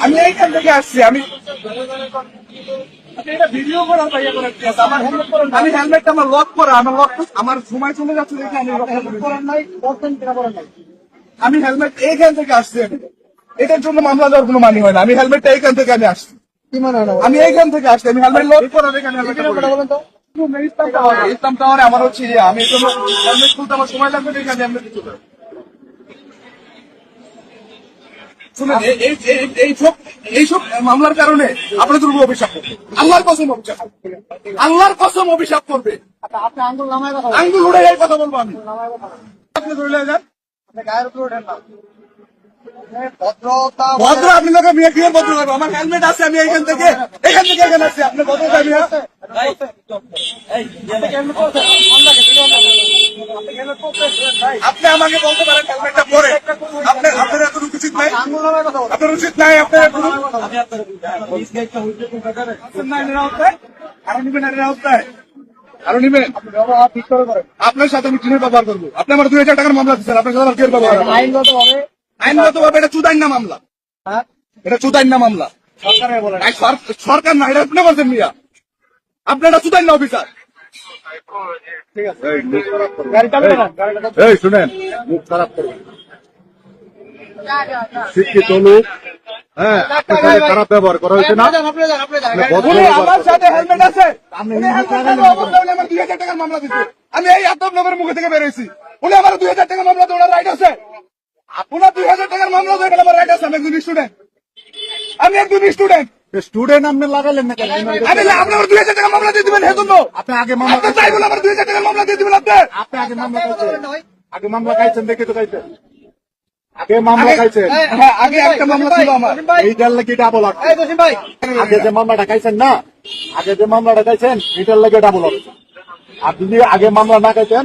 আমি। এইখান থেকে আসছি, আমি আমি আমার আমার চলে যাচ্ছে আমি হেলমেট এইখান থেকে আসছি এটার জন্য মামলা দেওয়ার কোনো মানি হয় না। আমি হেলমেটটা এইখান থেকে আমি আসছি? আমি এইখান থেকে আসছি আমি হেলমেট লক করা দেখে আমি হেলমেটটা বলেন তো। ইসলাম টাওয়ারে আমার হচ্ছে ইয়ে, আমি হেলমেট খুলতে আমার সময় লাগবে হেলমেট খুলতে শুনুন এই- এইসব এইসব মামলার কারণে আপনাদের উপর অভিশাপ করবে। আল্লাহর কসম অভিশাপ করবে। আল্লাহর কসম অভিশাপ করবে। আচ্ছা, আঙ্গুল উড়ে এই কথা বলব আমি। আপনি ধরে যান। গায়ের উপরে ওঠেন না। ভদ্র আপনি লোকে মিয়া কি ভদ্র করব আমার হেলমেট আছে আমি এইখান থেকে এখান থেকে এখানে আসছি আপনি ভদ্রতা মিয়া আপনি আমাকে বলতে পারেন হেলমেটটা পরে আপনার আপনার এত উচিত নাই। আপনার উচিত নাই আপনার? আরও নিবেন? আরও নিবেন। আপনার সাথে আমি কিনে ব্যবহার করব আপনি আমার দুই হাজার টাকার মামলা দিচ্ছেন আপনার সাথে আমার কেউ ব্যবহার আইনগত ভাবে এটা চুদাইন না মামলা। হ্যাঁ, এটা চুদাইন না। মামলা সরকার না এটা আপনি বলছেন মিয়া। আপনি এটা চুদাইন না? অফিসার। এই শুনেন। মুখ খারাপ করবেন। শিক্ষিত লোক হ্যাঁ খারাপ ব্যবহার করা হয়েছে না। আমার সাথে হেলমেট আছে। আমি এই আতব নগরের মুখে থেকে বেরোইছি উনি আমার দুই হাজার টাকা মামলা দেওয়ার রাইট আছে। আপনার দুই হাজার টাকার মামলা দেওয়ার আমার রাইট আছে আমি একজন স্টুডেন্ট আমি একজন স্টুডেন্ট স্টুডেন্ট আপনি লাগাইলেন না কেন? আমি আপনি আমার দুই হাজার টাকার মামলা দিয়ে দিবেন হেতুন আপনি আগে মামলা আপনি বলে আমার দুই হাজার টাকার মামলা দিয়ে দিবেন আপনি আপনি আগে মামলা খাইছেন আগে মামলা খাইছেন দেখে তো খাইছেন। আগে মামলা খাইছেন। হ্যাঁ আগে একটা মামলা ছিল আমার। এইটার লাগে ডাবল লাগছে এই জসিম ভাই, আগে যে মামলাটা খাইছেন না আগে যে মামলাটা খাইছেন এটার লাগে ডাবল আর যদি আগে মামলা না খাইছেন